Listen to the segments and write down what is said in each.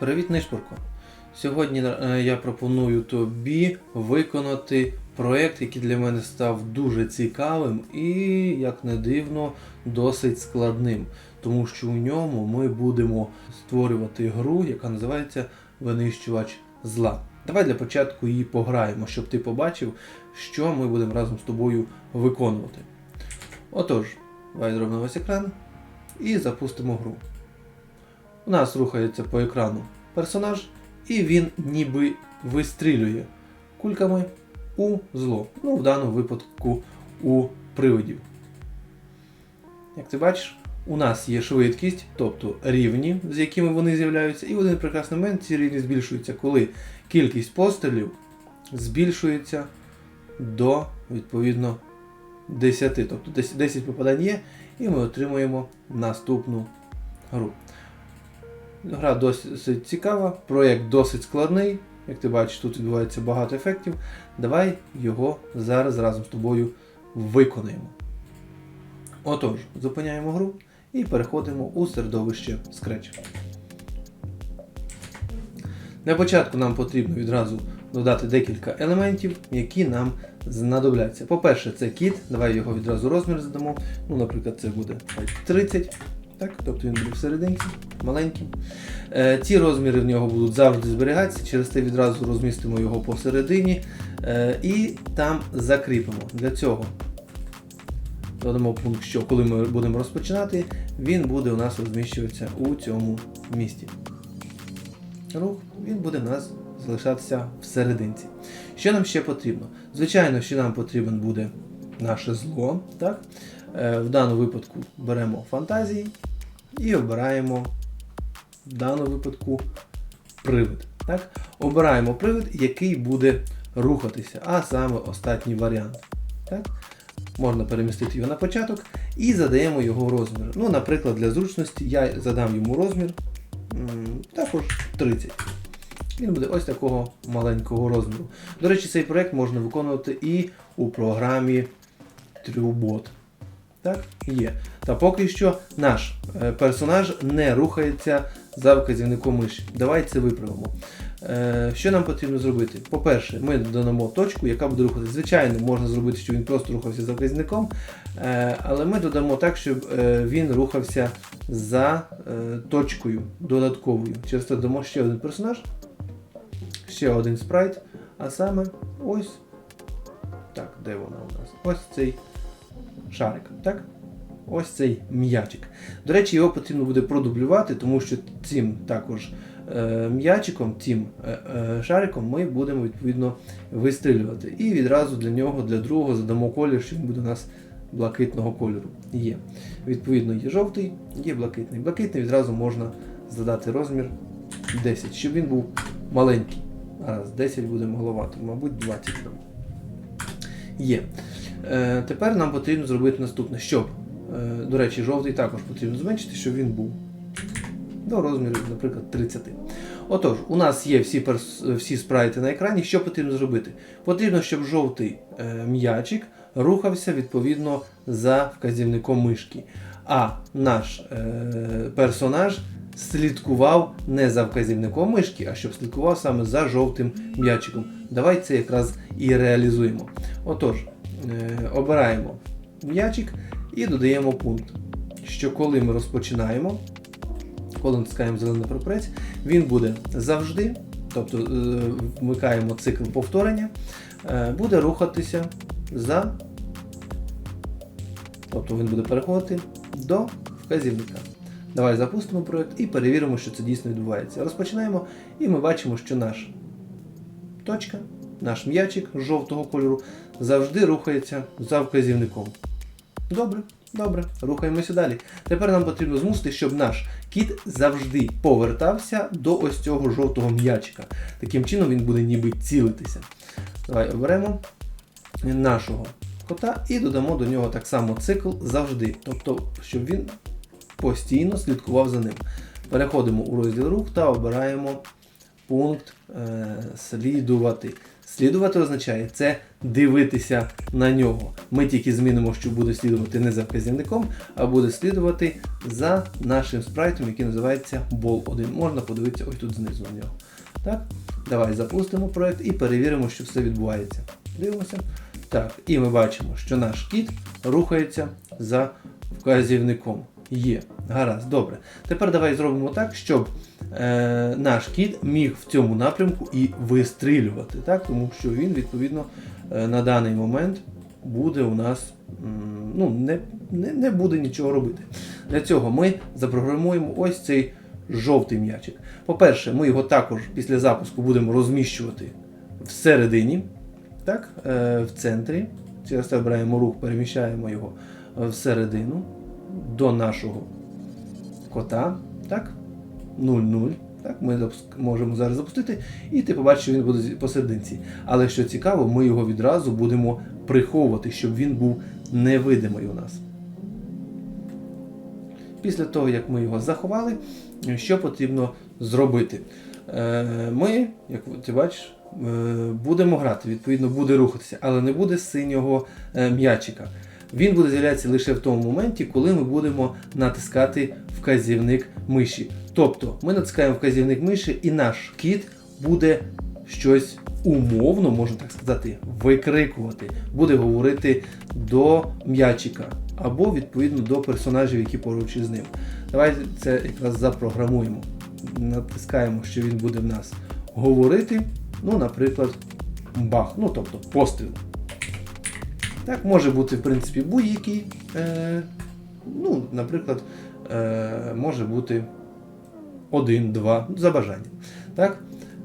Привіт, Нишпорко! Сьогодні е, я пропоную тобі виконати проєкт, який для мене став дуже цікавим і, як не дивно, досить складним. Тому що у ньому ми будемо створювати гру, яка називається Винищувач зла. Давай для початку її пограємо, щоб ти побачив, що ми будемо разом з тобою виконувати. Отож, давай зробимо весь екран і запустимо гру. У нас рухається по екрану персонаж, і він ніби вистрілює кульками у зло. Ну, в даному випадку у привидів. Як ти бачиш, у нас є швидкість, тобто рівні, з якими вони з'являються, і в один прекрасний момент ці рівні збільшуються, коли кількість пострілів збільшується до відповідно 10. Тобто 10 10 попадань є, і ми отримуємо наступну гру. Гра досить цікава, проєкт досить складний. Як ти бачиш, тут відбувається багато ефектів. Давай його зараз разом з тобою виконаємо. Отож, зупиняємо гру і переходимо у середовище Scratch. Для початку нам потрібно відразу додати декілька елементів, які нам знадобляться. По-перше, це кіт. Давай його відразу розмір задамо. Ну, наприклад, це буде 30. Так, тобто він буде всерединці, маленький. Е, ці розміри в нього будуть завжди зберігатися, через це відразу розмістимо його посередині е, і там закріпимо. Для цього додамо пункт, що коли ми будемо розпочинати, він буде у нас розміщуватися у цьому місці. Рух, він буде у нас залишатися всерединці. Що нам ще потрібно? Звичайно, що нам потрібен буде наше зло. Так? Е, В даному випадку беремо фантазії і обираємо в даному випадку привид. Так? Обираємо привид, який буде рухатися, а саме останній варіант. Так? Можна перемістити його на початок і задаємо його розмір. Ну, Наприклад, для зручності я задам йому розмір також 30. Він буде ось такого маленького розміру. До речі, цей проект можна виконувати і у програмі TrueBot. Так, є. Та поки що наш е, персонаж не рухається за вказівником миші. Давай це виправимо. Е, Що нам потрібно зробити? По-перше, ми додамо точку, яка буде рухатися. Звичайно, можна зробити, щоб він просто рухався за вказівником, е, але ми додамо так, щоб він рухався за точкою додатковою. Через це додамо ще один персонаж, ще один спрайт, а саме ось. Так, де вона у нас? Ось цей шарик. Так? Ось цей м'ячик. До речі, його потрібно буде продублювати, тому що цим також е, м'ячиком, цим е, е, шариком ми будемо відповідно вистрілювати. І відразу для нього, для другого задамо колір, що він буде у нас блакитного кольору. Є. Відповідно, є жовтий, є блакитний. Блакитний відразу можна задати розмір 10, щоб він був маленький. Зараз 10 буде маловато, мабуть, 20. Є. Е, тепер нам потрібно зробити наступне, щоб, до речі, жовтий також потрібно зменшити, щоб він був до розміру, наприклад, 30. Отож, у нас є всі, перс- всі спрайти на екрані. Що потрібно зробити? Потрібно, щоб жовтий е, м'ячик рухався відповідно за вказівником мишки. А наш е, персонаж слідкував не за вказівником мишки, а щоб слідкував саме за жовтим м'ячиком. Давай це якраз і реалізуємо. Отож, е, обираємо м'ячик і додаємо пункт, що коли ми розпочинаємо, коли натискаємо зелений прапорець, він буде завжди, тобто е, вмикаємо цикл повторення, е, буде рухатися за, тобто він буде переходити до вказівника. Давай запустимо проект і перевіримо, що це дійсно відбувається. Розпочинаємо, і ми бачимо, що наш точка, наш м'ячик жовтого кольору завжди рухається за вказівником. Добре, добре, рухаємося далі. Тепер нам потрібно змусити, щоб наш кіт завжди повертався до ось цього жовтого м'ячика. Таким чином він буде ніби цілитися. Давай оберемо нашого кота і додамо до нього так само цикл завжди. Тобто, щоб він постійно слідкував за ним. Переходимо у розділ рух та обираємо пункт е, слідувати. Слідувати означає це дивитися на нього. Ми тільки змінимо, що буде слідувати не за вказівником, а буде слідувати за нашим спрайтом, який називається Ball1. Можна подивитися ось тут знизу на нього. Так? Давай запустимо проект і перевіримо, що все відбувається. Дивимося. Так, і ми бачимо, що наш кіт рухається за вказівником. Є. Гаразд, добре. Тепер давай зробимо так, щоб е, наш кіт міг в цьому напрямку і вистрілювати, так? тому що він, відповідно, е, на даний момент буде у нас м, ну, не, не, не буде нічого робити. Для цього ми запрограмуємо ось цей жовтий м'ячик. По-перше, ми його також після запуску будемо розміщувати всередині, так, е, в центрі. Через це обираємо рух, переміщаємо його е, всередину до нашого кота. Так? 0-0. Так, ми можемо зараз запустити, і ти побачиш, що він буде посерединці. Але що цікаво, ми його відразу будемо приховувати, щоб він був невидимий у нас. Після того, як ми його заховали, що потрібно зробити? Е, Ми, як ти бачиш, е, будемо грати, відповідно, буде рухатися, але не буде синього е, м'ячика. Він буде з'являтися лише в тому моменті, коли ми будемо натискати вказівник миші. Тобто ми натискаємо вказівник миші, і наш кіт буде щось умовно, можна так сказати, викрикувати, буде говорити до м'ячика або відповідно до персонажів, які поруч із ним. Давайте це якраз запрограмуємо. Натискаємо, що він буде в нас говорити. Ну, наприклад, бах, ну тобто постріл. Так, може бути, в принципі, будь-який. Е, ну, наприклад, е, може бути один, два, за бажанням. Так?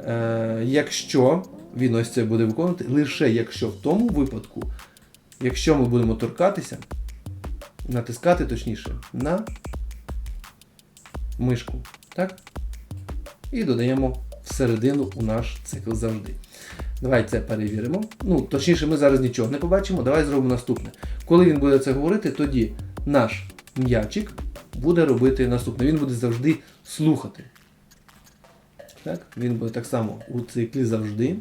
Е, якщо він ось це буде виконувати, лише якщо в тому випадку, якщо ми будемо торкатися, натискати точніше на мишку. Так? І додаємо всередину у наш цикл завжди. Давай це перевіримо. Ну, точніше, ми зараз нічого не побачимо. Давай зробимо наступне. Коли він буде це говорити, тоді наш м'ячик буде робити наступне. Він буде завжди слухати. Так? Він буде так само у циклі завжди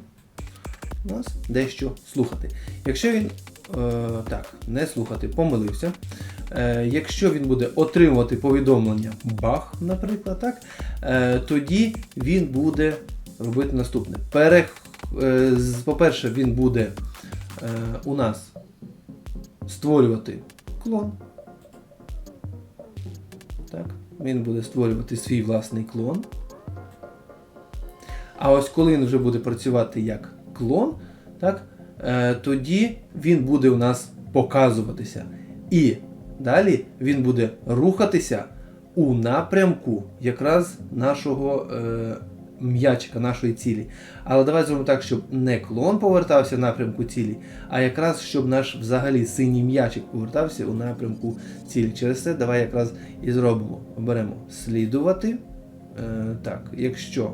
у нас дещо слухати. Якщо він е, так, не слухати, помилився. Е, якщо він буде отримувати повідомлення бах, наприклад, так, е, тоді він буде робити наступне. Пере, з- по-перше, він буде е, у нас створювати клон. Так, він буде створювати свій власний клон. А ось коли він вже буде працювати як клон, так, е, тоді він буде у нас показуватися. І далі він буде рухатися у напрямку якраз нашого е, м'ячика, нашої цілі. Але давай зробимо так, щоб не клон повертався в напрямку цілі, а якраз щоб наш взагалі синій м'ячик повертався у напрямку цілі. Через це давай якраз і зробимо. Оберемо слідувати. Е, так, якщо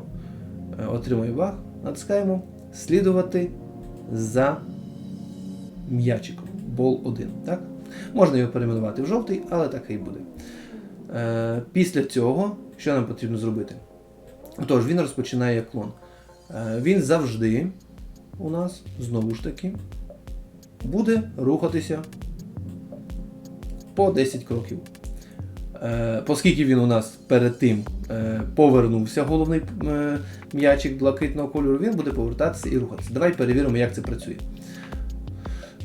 е, отримає баг, натискаємо слідувати за м'ячиком. Бол 1. Так? Можна його перейменувати в жовтий, але так і буде. Е, після цього, що нам потрібно зробити? Тож, він розпочинає як клон. Е, він завжди у нас, знову ж таки, буде рухатися по 10 кроків. Е, Оскільки він у нас перед тим е, повернувся головний м'ячик блакитного кольору, він буде повертатися і рухатися. Давай перевіримо, як це працює.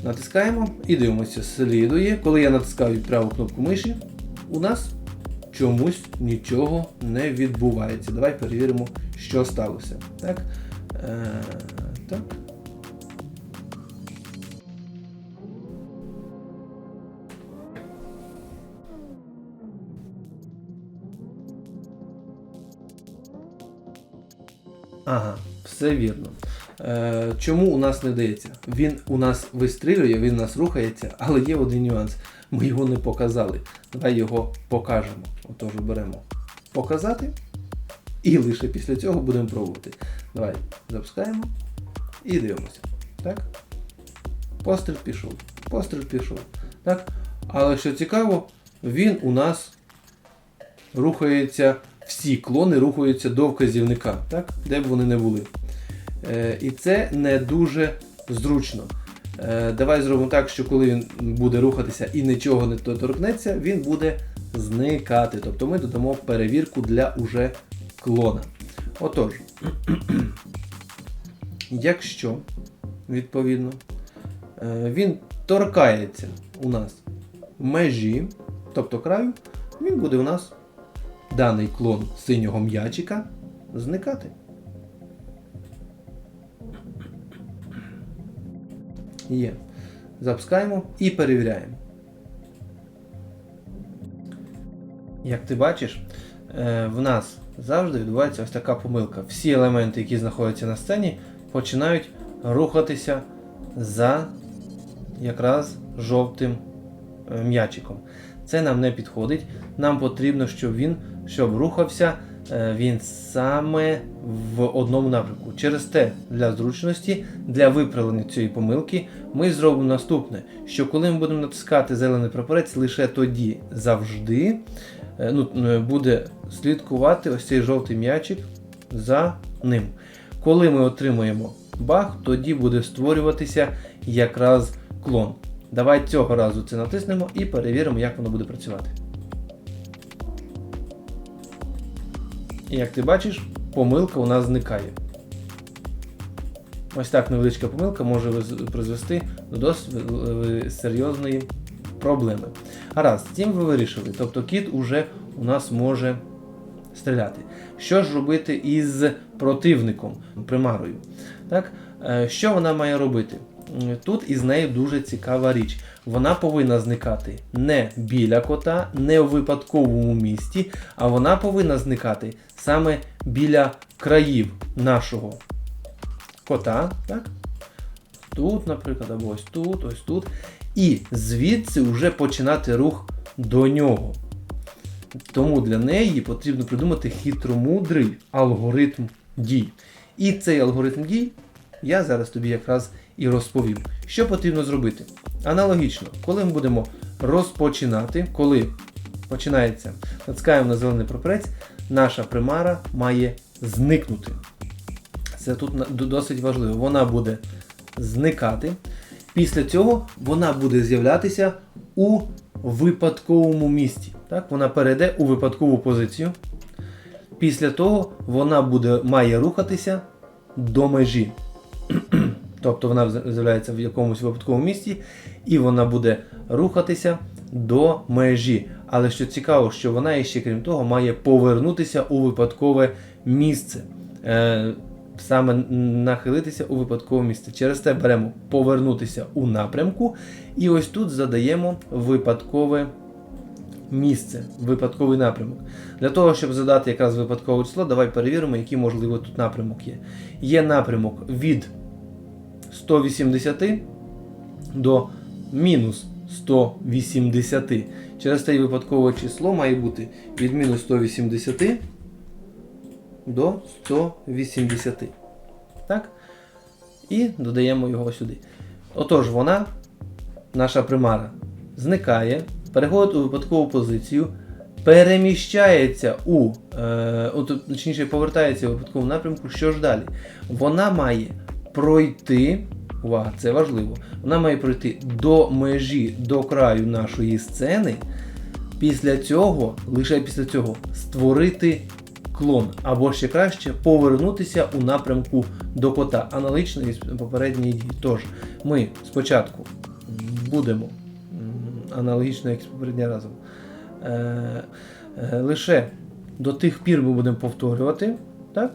Натискаємо і дивимося, слідує. Коли я натискаю праву кнопку миші, у нас чомусь нічого не відбувається. Давай перевіримо, що сталося. Так. Е, так. Ага, все вірно. Е, чому у нас не вдається? Він у нас вистрілює, він у нас рухається, але є один нюанс. Ми його не показали. Давай його покажемо. Отож, беремо показати. І лише після цього будемо пробувати. Давай запускаємо і дивимося. Так? Постріл пішов. Постріл пішов. Так? Але що цікаво, він у нас рухається всі клони рухаються до вказівника, так? де б вони не були. Е, і це не дуже зручно. Е, давай зробимо так, що коли він буде рухатися і нічого не торкнеться, він буде зникати. Тобто ми додамо перевірку для уже клона. Отож, якщо, відповідно, е, він торкається у нас межі, тобто краю, він буде у нас даний клон синього м'ячика зникати. Є. Запускаємо і перевіряємо. Як ти бачиш, е, в нас завжди відбувається ось така помилка. Всі елементи, які знаходяться на сцені, починають рухатися за якраз жовтим е, м'ячиком. Це нам не підходить. Нам потрібно, щоб він щоб рухався він саме в одному напрямку. Через те, для зручності, для виправлення цієї помилки, ми зробимо наступне: що коли ми будемо натискати зелений прапорець, лише тоді завжди е, ну, е, буде слідкувати ось цей жовтий м'ячик за ним. Коли ми отримуємо баг, тоді буде створюватися якраз клон. Давай цього разу це натиснемо і перевіримо, як воно буде працювати. І як ти бачиш, помилка у нас зникає. Ось так невеличка помилка може призвести до досить серйозної проблеми. Гаразд, з цим ви вирішили. Тобто кіт уже у нас може стріляти. Що ж робити із противником, примарою? Так? Е, що вона має робити? Тут із нею дуже цікава річ. Вона повинна зникати не біля кота, не у випадковому місці, а вона повинна зникати саме біля країв нашого кота. так? Тут, наприклад, або ось тут, ось тут. І звідси вже починати рух до нього. Тому для неї потрібно придумати хитромудрий алгоритм дій. І цей алгоритм дій я зараз тобі якраз і розповім. Що потрібно зробити? Аналогічно, коли ми будемо розпочинати, коли починається, натискаємо на зелений прапорець, наша примара має зникнути. Це тут досить важливо. Вона буде зникати. Після цього вона буде з'являтися у випадковому місці. Так? Вона перейде у випадкову позицію. Після того вона буде, має рухатися до межі. Тобто вона з'являється в якомусь випадковому місці, і вона буде рухатися до межі. Але що цікаво, що вона ще, крім того, має повернутися у випадкове місце. Е, Саме нахилитися у випадкове місце. Через те беремо повернутися у напрямку. І ось тут задаємо випадкове місце, випадковий напрямок. Для того, щоб задати якраз випадкове число, давай перевіримо, який можливо тут напрямок є. Є напрямок від 180 до мінус 180. Через те випадкове число має бути від мінус 180 до 180. Так? І додаємо його сюди. Отож, вона, наша примара, зникає, переходить у випадкову позицію, переміщається у, е, точніше, повертається у випадковому напрямку. Що ж далі? Вона має пройти. Увага, це важливо. Вона має пройти до межі, до краю нашої сцени. Після цього, лише після цього, створити клон. Або ще краще повернутися у напрямку до кота. Аналогічно із попередньої дії. Тож, ми спочатку будемо аналогічно, як з попереднього разом. Е, е, лише до тих пір ми будемо повторювати, так?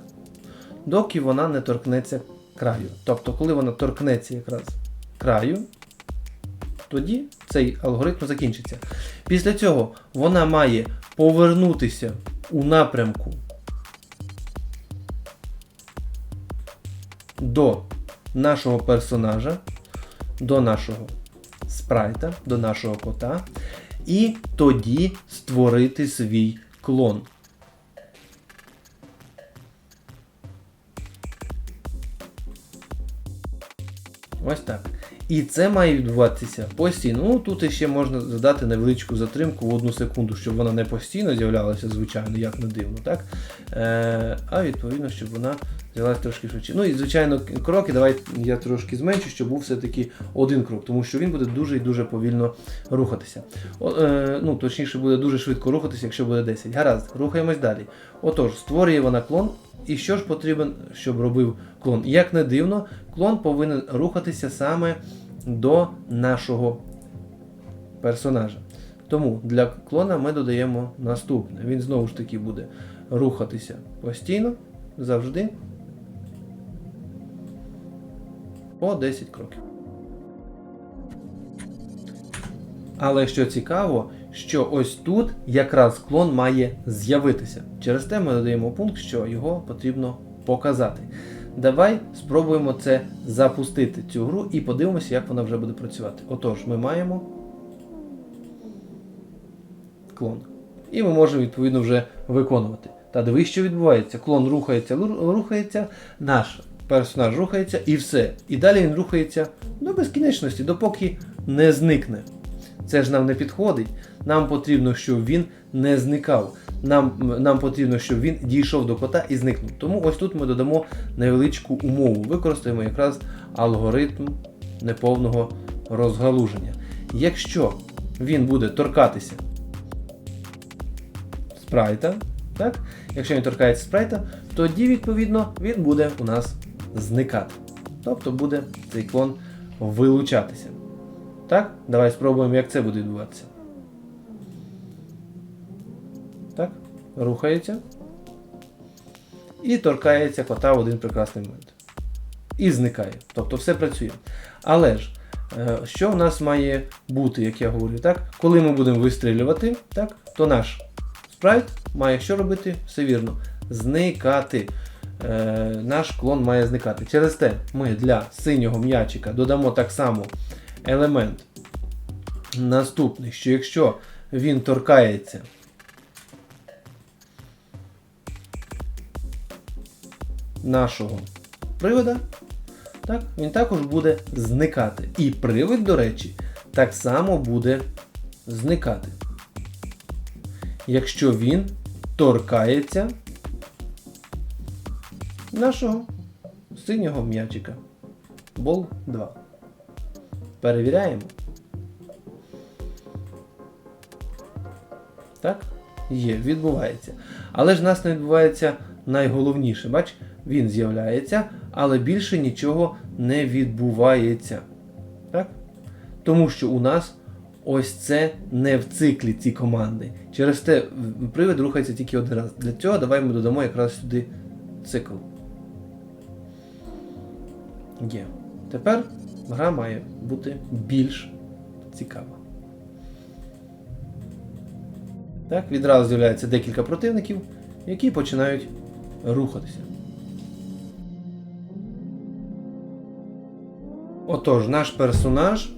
доки вона не торкнеться краю. Тобто, коли вона торкнеться якраз краю, тоді цей алгоритм закінчиться. Після цього вона має повернутися у напрямку до нашого персонажа, до нашого спрайта, до нашого кота, і тоді створити свій клон. І це має відбуватися постійно. Ну тут ще можна задати невеличку затримку в одну секунду, щоб вона не постійно з'являлася, звичайно, як не дивно, так? Е, а відповідно, щоб вона з'явилася трошки швидше. Ну і звичайно, кроки, давай я трошки зменшу, щоб був все-таки один крок, тому що він буде дуже і дуже повільно рухатися. О, е, ну, точніше, буде дуже швидко рухатися, якщо буде 10. Гаразд, рухаємось далі. Отож, створює вона клон. І що ж потрібен, щоб робив клон? Як не дивно, клон повинен рухатися саме до нашого персонажа. Тому для клона ми додаємо наступне. Він знову ж таки буде рухатися постійно, завжди. По 10 кроків. Але що цікаво, що ось тут якраз клон має з'явитися. Через те ми додаємо пункт, що його потрібно показати. Давай спробуємо це запустити, цю гру, і подивимося, як вона вже буде працювати. Отож, ми маємо клон. І ми можемо відповідно вже виконувати. Та дивись, що відбувається. Клон рухається, рухається, наш персонаж рухається і все. І далі він рухається до безкінечності, допоки не зникне. Це ж нам не підходить. Нам потрібно, щоб він не зникав. Нам, нам потрібно, щоб він дійшов до кота і зникнув. Тому ось тут ми додамо невеличку умову. Використаємо якраз алгоритм неповного розгалуження. Якщо він буде торкатися спрайта, так? якщо він торкається спрайта, тоді, відповідно, він буде у нас зникати. Тобто буде цей клон вилучатися. Так? Давай спробуємо, як це буде відбуватися. Так, рухається. І торкається кота в один прекрасний момент. І зникає. Тобто все працює. Але ж, е, що в нас має бути, як я говорю, так? Коли ми будемо вистрілювати, так, то наш спрайт має що робити? Все вірно. Зникати. Е, наш клон має зникати. Через те ми для синього м'ячика додамо так само елемент наступний, що якщо він торкається нашого привода, так, він також буде зникати. І привид, до речі, так само буде зникати. Якщо він торкається нашого синього м'ячика. Бол 2. Перевіряємо. Так? Є, відбувається. Але ж в нас не відбувається найголовніше. Бач, він з'являється, але більше нічого не відбувається. Так? Тому що у нас ось це не в циклі ці команди. Через те привид рухається тільки один раз. Для цього давай ми додамо якраз сюди цикл. Є. Тепер гра має бути більш цікава. Так, відразу з'являється декілька противників, які починають рухатися. Отож, наш персонаж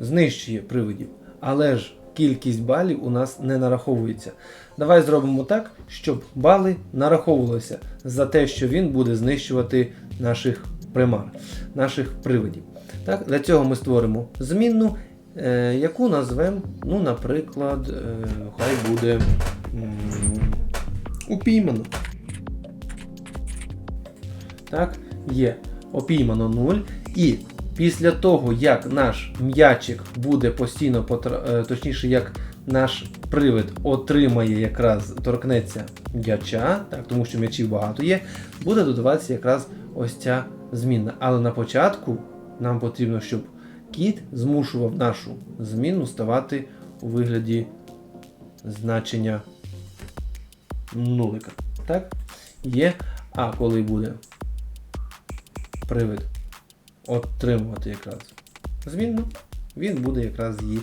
знищує привидів, але ж кількість балів у нас не нараховується. Давай зробимо так, щоб бали нараховувалися за те, що він буде знищувати наших примар, наших привидів. Так, для цього ми створимо змінну, е, яку назвемо, ну, наприклад, е, хай буде упіймано. Так, є опіймано 0. І після того, як наш м'ячик буде постійно потра... е, точніше, як наш привид отримає якраз торкнеться м'яча, так, тому що м'ячів багато є, буде додаватися якраз ось ця змінна. Але на початку нам потрібно, щоб кіт змушував нашу змінну ставати у вигляді значення нулика. Так? Є. А коли буде привид отримувати якраз змінну, він буде якраз її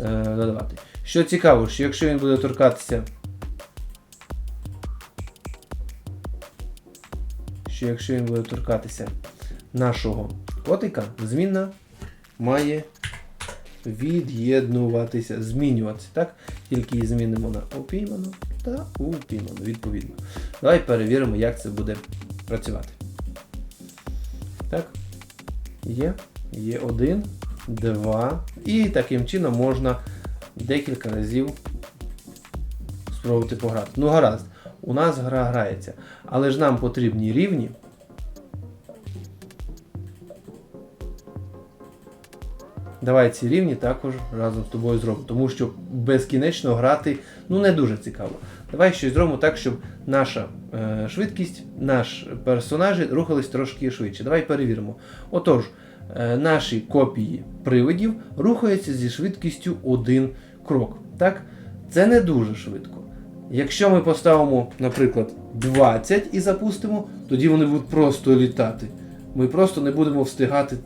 е, додавати. Що цікаво, що якщо він буде торкатися, що якщо він буде торкатися нашого котика, змінна має від'єднуватися, змінюватися. Так? Тільки її змінимо на опійману та упійману, відповідно. Давай перевіримо, як це буде працювати. Так? Є. Є один, два. І таким чином можна декілька разів спробувати пограти. Ну, гаразд, у нас гра грається. Але ж нам потрібні рівні. Давай ці рівні також разом з тобою зробимо, тому що безкінечно грати ну не дуже цікаво. Давай щось зробимо так, щоб наша е, швидкість, наш персонажі рухались трошки швидше. Давай перевіримо. Отож, е, наші копії привидів рухаються зі швидкістю один крок. Так? Це не дуже швидко. Якщо ми поставимо, наприклад, 20 і запустимо, тоді вони будуть просто літати. Ми просто не будемо встигати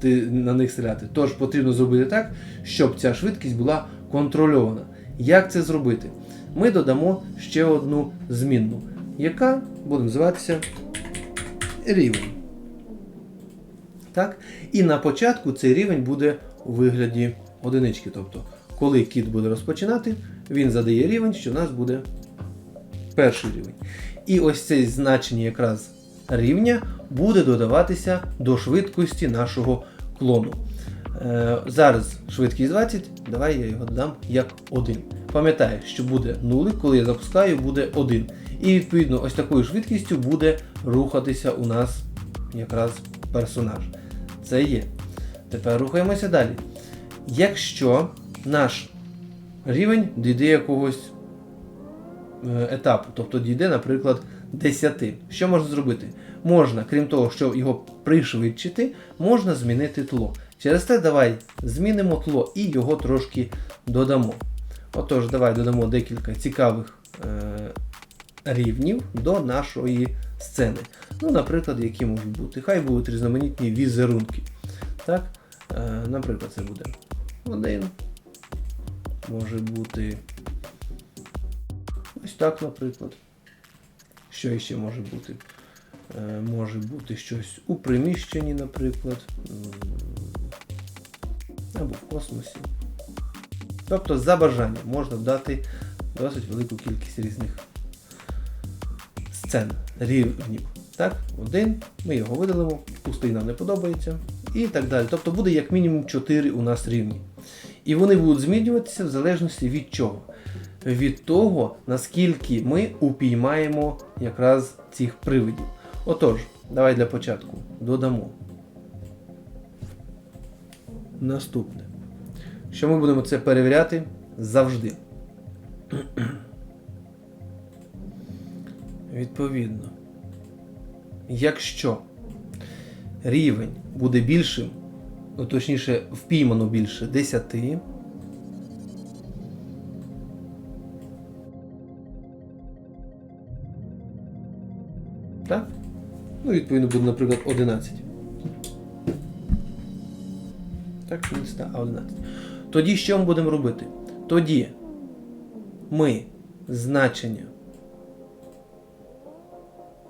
ти- на них стріляти. Тож потрібно зробити так, щоб ця швидкість була контрольована. Як це зробити? Ми додамо ще одну змінну, яка буде називатися рівень. Так? І на початку цей рівень буде у вигляді одинички. Тобто, коли кіт буде розпочинати, він задає рівень, що у нас буде перший рівень. І ось це значення якраз рівня буде додаватися до швидкості нашого клону. Е, зараз швидкість 20, давай я його додам як 1. Пам'ятаю, що буде 0, коли я запускаю, буде 1. І відповідно ось такою швидкістю буде рухатися у нас якраз персонаж. Це є. Тепер рухаємося далі. Якщо наш рівень дійде якогось е, етапу, тобто дійде, наприклад, 10. Що можна зробити? Можна, крім того, що його пришвидшити, можна змінити тло. Через те давай змінимо тло і його трошки додамо. Отож, давай додамо декілька цікавих е, рівнів до нашої сцени. Ну, наприклад, які можуть бути. Хай будуть різноманітні візерунки. Так? Е, наприклад, це буде один. Може бути. Ось так, наприклад. Що ще може бути? Е, може бути щось у приміщенні, наприклад. Або в космосі. Тобто, за бажанням можна дати досить велику кількість різних сцен, рівнів. Так, один, ми його видалимо, пустий нам не подобається. І так далі. Тобто буде як мінімум 4 у нас рівні. І вони будуть змінюватися в залежності від чого? Від того, наскільки ми упіймаємо якраз цих привидів. Отож, давай для початку додамо. Наступне. Що ми будемо це перевіряти завжди. Відповідно, якщо рівень буде більшим, ну, точніше, впіймано більше 10, так? Ну, відповідно, буде, наприклад, 11. Так, не 10, а 11. Тоді що ми будемо робити? Тоді ми значення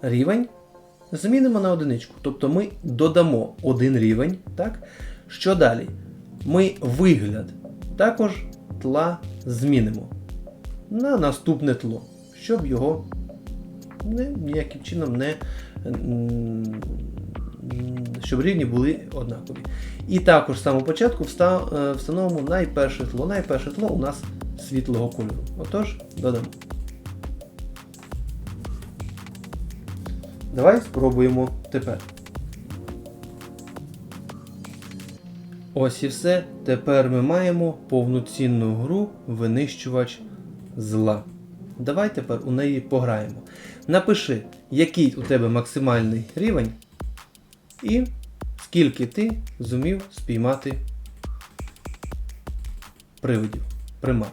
рівень змінимо на одиничку. Тобто ми додамо один рівень. Так? Що далі? Ми вигляд також тла змінимо на наступне тло, щоб його не, ніяким чином не. Щоб рівні були однакові. І також з самого початку е, встановимо найперше тло. Найперше тло у нас світлого кольору. Отож, додамо. Давай спробуємо тепер. Ось і все. Тепер ми маємо повноцінну гру винищувач зла. Давай тепер у неї пограємо. Напиши, який у тебе максимальний рівень, і скільки ти зумів спіймати привидів, примар.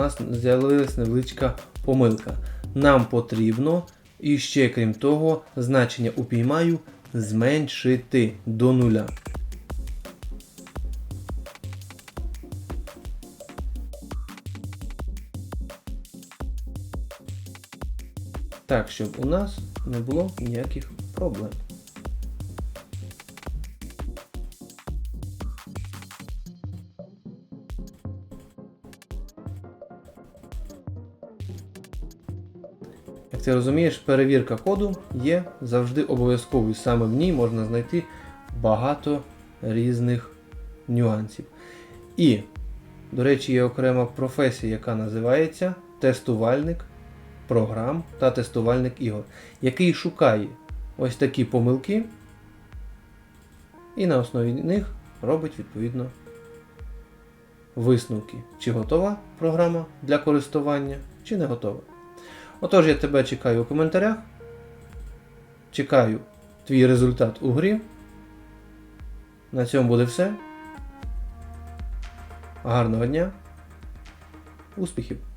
Нас з'явилася невеличка помилка. Нам потрібно, і ще крім того, значення упіймаю зменшити до нуля. Так, щоб у нас не було ніяких проблем. Як ти розумієш, перевірка коду є завжди обов'язковою. Саме в ній можна знайти багато різних нюансів. І, до речі, є окрема професія, яка називається тестувальник програм та тестувальник ігор, який шукає ось такі помилки і на основі них робить відповідно висновки, чи готова програма для користування, чи не готова. Отож, я тебе чекаю у коментарях. Чекаю твій результат у грі. На цьому буде все. Гарного дня. Успіхів!